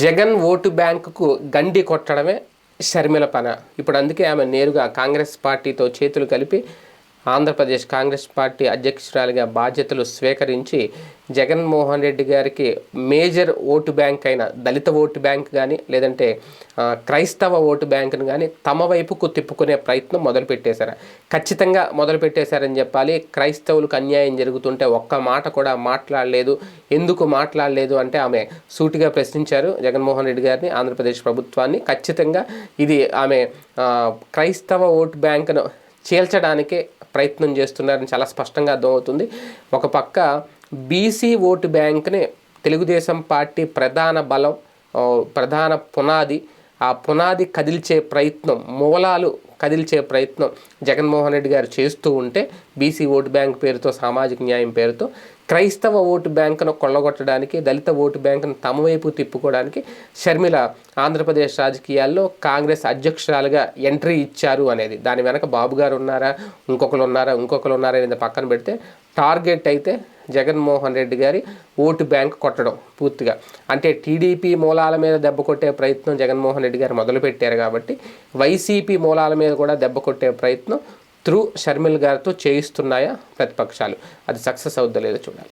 Jagan vote బ్యాంకుకు గండి కొట్టడమే షర్మిల పన. ఇప్పుడు అందుకే ఆమె నేరుగా కాంగ్రెస్ పార్టీతో చేతులు కలిపి ఆంధ్రప్రదేశ్ కాంగ్రెస్ పార్టీ అధ్యక్షురాలిగా బాధ్యతలు స్వీకరించి జగన్మోహన్ రెడ్డి గారికి మేజర్ ఓటు బ్యాంక్ అయిన దళిత ఓటు బ్యాంక్ కానీ లేదంటే క్రైస్తవ ఓటు బ్యాంకును కానీ తమ వైపుకు తిప్పుకునే ప్రయత్నం మొదలుపెట్టేశారు. ఖచ్చితంగా మొదలుపెట్టేశారని చెప్పాలి. క్రైస్తవులకు అన్యాయం జరుగుతుంటే ఒక్క మాట కూడా మాట్లాడలేదు. ఎందుకు మాట్లాడలేదు అంటే ఆమె సూటిగా ప్రశ్నించారు జగన్మోహన్ రెడ్డి గారిని ఆంధ్రప్రదేశ్ ప్రభుత్వాన్ని. ఖచ్చితంగా ఇది ఆమె క్రైస్తవ ఓటు బ్యాంకును చీల్చడానికే ప్రయత్నం చేస్తున్నారని చాలా స్పష్టంగా అర్థమవుతుంది. ఒక పక్క బీసీ ఓటు బ్యాంక్ని తెలుగుదేశం పార్టీ ప్రధాన బలం ప్రధాన పునాది ఆ పునాది కదిల్చే ప్రయత్నం మూలాలు కదిల్చే ప్రయత్నం జగన్మోహన్ రెడ్డి గారు చేస్తూ ఉంటే బీసీ ఓటు బ్యాంక్ పేరుతో సామాజిక న్యాయం పేరుతో క్రైస్తవ ఓటు బ్యాంకును కొల్లగొట్టడానికి దళిత ఓటు బ్యాంకును తమ వైపు తిప్పుకోవడానికి షర్మిల ఆంధ్రప్రదేశ్ రాజకీయాల్లో కాంగ్రెస్ అధ్యక్షురాలుగా ఎంట్రీ ఇచ్చారు అనేది. దాని వెనక బాబు గారు ఉన్నారా? ఇంకొకరు ఉన్నారా? ఇంకొకరు ఉన్నారా అనేది పక్కన పెడితే టార్గెట్ అయితే జగన్మోహన్ రెడ్డి గారి ఓటు బ్యాంక్ కొట్టడం పూర్తిగా. అంటే టీడీపీ మూలాల మీద దెబ్బ కొట్టే ప్రయత్నం జగన్మోహన్ రెడ్డి గారు మొదలుపెట్టారు కాబట్టి వైసీపీ మూలాల మీద మీద కూడా దెబ్బ కొట్టే ప్రయత్నం త్రూ షర్మిల్ గారితో చేయిస్తున్నాయా ప్రతిపక్షాలు. అది సక్సెస్ అవుద్దో లేదో చూడాలి.